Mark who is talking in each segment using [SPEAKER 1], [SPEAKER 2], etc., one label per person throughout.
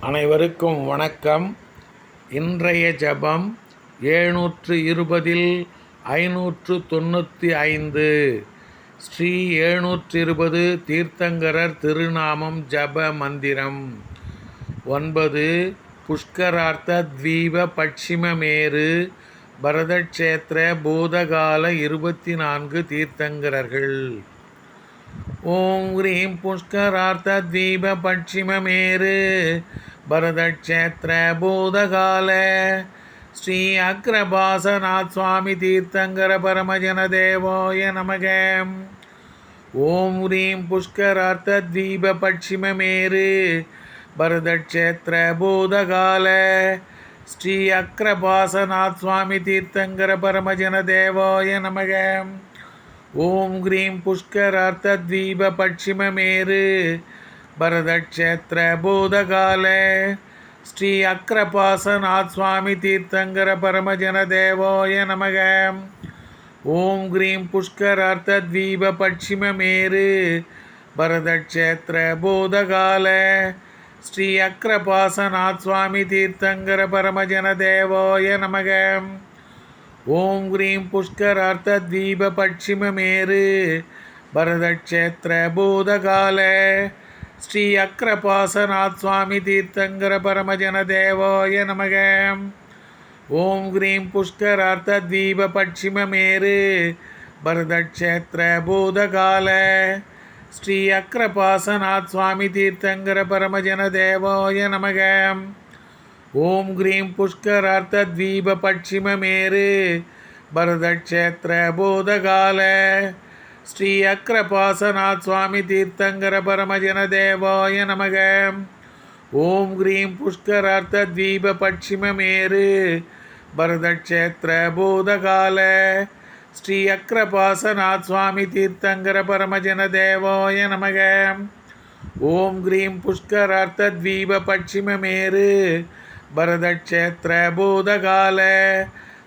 [SPEAKER 1] அனைவருக்கும் வணக்கம். இன்றைய ஜெபம் எழுநூற்று இருபதில் ஐநூற்று தொண்ணூற்றி ஐந்து. ஸ்ரீ எழுநூற்று இருபது தீர்த்தங்கரர் திருநாமம் ஜப மந்திரம். ஒன்பது புஷ்கரார்த்த தீப பட்சிமமேரு பரதக்ஷேத்திர பூதகால இருபத்தி நான்கு தீர்த்தங்கரர்கள். ஓம் ஹ்ரீம் புஷ்கரார்த்த தீப பட்சிமமேரு பரதக்ஷேத்திர பூதகால ஸ்ரீ அக்ரபாசநாத் சுவாமி தீர்த்தங்கர பரமஜன தேவோய நமக. ஓம் ஹ்ரீம் புஷ்கரார்த்த தீப பட்சிமமேரு பரதக்ஷேத்திர பூதகால ஸ்ரீ அக்ரபாசநாத் சுவாமி தீர்த்தங்கர பரமஜன தேவோய நமக. ஓம் ஹ்ரீம் புஷ்கரார்த்த தீப பட்சிமமேரு பரதக்ஷேத்திர பூதகால ஸ்ரீ அக்ரபாசநாத் சுவாமி தீர்த்தங்கர பரமஜன தேவோய நமக. ஓம் ஹ்ரீம் புஷ்கரார்த்த தீப பட்சிம மேரு. பரதக்ஷேத்திர பூதகால ஸ்ரீ அக்ரபாசநாத் சுவாமி தீர்த்தங்கர பரமஜன தேவோய நமக. ஓம் ஹ்ரீம் புஷ்கரார்த்த தீப பட்சிம மேரு. பரதக்ஷேத்திர பூதகால ஸ்ரீ அக்ரபாசநாத் சுவாமி தீர்த்தங்கர பரமஜன தேவோய நமக. ஓம் ஹ்ரீம் புஷ்கரார்த்த தீப பட்சிம மேரு பரதக்ஷேத்திர பூதகால. ஸ்ரீ அக்ரபாசநாத் சுவாமி தீர்த்தங்கர பரமஜன தேவோய நமக. ஓம் ஹ்ரீம் புஷ்கரார்த்த தீப பட்சிம மேரு பரதக்ஷேத்திர பூதகால. ஸ்ரீ அக்ரபாசநாத் சுவாமி தீர்த்தங்கர பரமஜன தேவாய நமக. ஓம் ஹ்ரீம் புஷ்கரார்த்த தீப பட்சிமமேரு பரதக்ஷேத்திர பூதகால. ஸ்ரீ அக்ரபாசநாத் சுவாமி தீர்த்தங்கர பரமஜன தேவாய நமக. ஓம் ஹ்ரீம் புஷ்கரார்த்த தீப பட்சிமமேரு பரதக்ஷேத்திர பூதகால.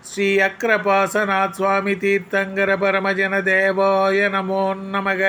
[SPEAKER 1] ஸ்ரீ அக்ரபாசநாத் சுவாமி தீர்த்தங்கர பரமஜன தேவாய நமோ நமக.